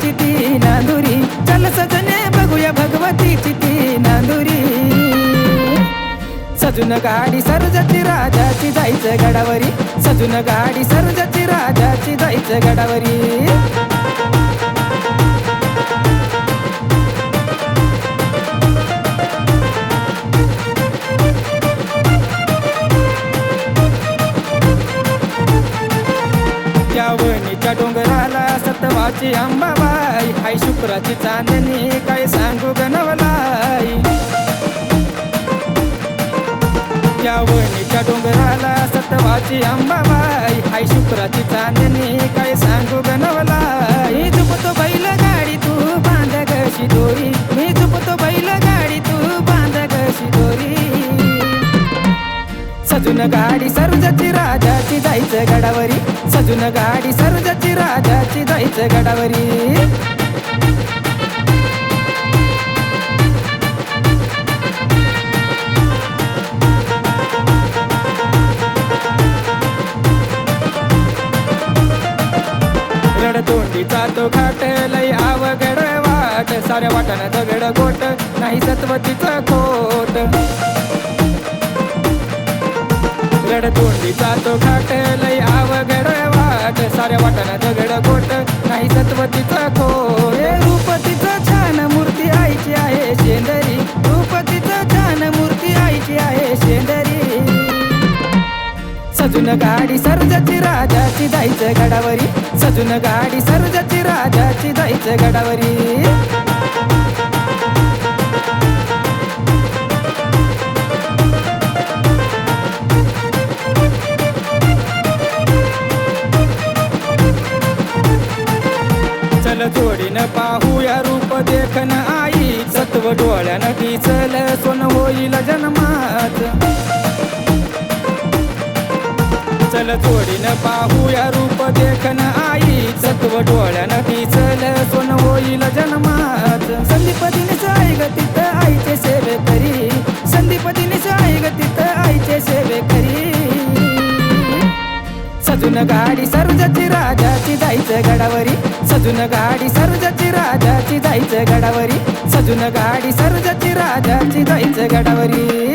भगवतीची ती नांदुरी. चल सजने बघूया भगवतीची ती नांदुरी. सजून गाडी सरजती राजाची जायचं गडावरी. सजून गाडी सरजती राजाची जायचं गडावरी. यावणीच्या डोंगराला अंबाबाई आई शुक्राची चांदणी काय सांगू गणवलाई यावणीच्या डोंगराला सतवाची अंबाबाई आई शुक्राची चांदणी काय सांगू गणवलाई झुपतो बैल गाडी तू बांध कशी दोरी. मी झुपतो बैल गाडी तू बांध कशी दोरी. सजून गाडी सरुजाची राजाची जायचं गडावरी. सजून गाडी सरजाची राजाची जायचं गडावरी. रडतोंडीचा तो घाट लय आवघड वाट. साऱ्या वाटानं दगड गोट नाही सत्वतीचा खोट रडतोंडीचा तो घाट लय आवघड वाट साऱ्या वाटानं दगड गोट नाही सत्वतीचा खोट हे रूपतीचं छान मूर्ती आईची आहे शेंदरी. रूपतीचं छान मूर्ती आईची आहे शेंदरी. सजून गाडी सर्जाची राजाची जायचं गडावरी. सजून गाडी सरजाची राजाची जायचं गडावरी. न पाहूया रूप देखन आई. सत्व डोळ्यान दिसल सोन होईल जन्मात. चल जोडीनं पाहूया रूप देखन आई. सत्व डोळ्यान दिसल सोन होईल जन्मात. संदीपतीने आई ग तिथं आईचे सेवे करी. संदीपतीने आई ग तिथं आईचे सेवे करी. सजून गाडी सरजाची राजाची जायचं गडावरी. सजून गाडी सरजाची राजाची जायचं गडावरी. सजून गाडी सरजाची राजाची जायचं गडावरी.